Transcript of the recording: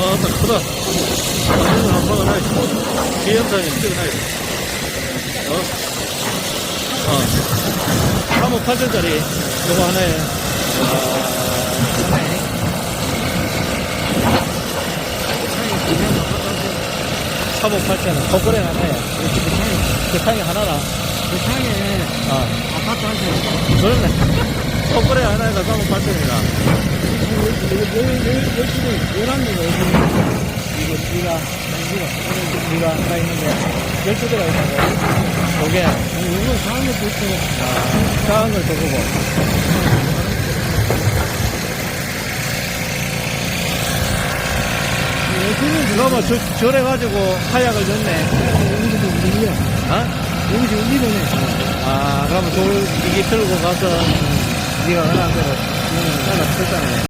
나왔다, 크다. 사진을 한번. 뒤 영상에 찍어놔야지. 어? 어. 3억 8천짜리, 요거 하나에. 아, 3억 8천원. 거꾸로 하나에. 그 상이 하나라. 그 상에 어. 아파트 한 채. 그러네. 거꾸로 하나에다 3억 8천이라. 열심히 열한 개가 어디 이거 뒤가, 뒤가, 뒤가 하나 있는데, 12개가 있다고. 저게, 이거 사는 것도 있고 아, 작은 걸 저거고. 그거 뭐, 저, 절해가지고 하약을 넣네. 여기도 우리야. 어? 여기도 우리네. 아, 그러면 돌, 이게 들고 가서, 네가 하나 대로, 하나 쓸다네.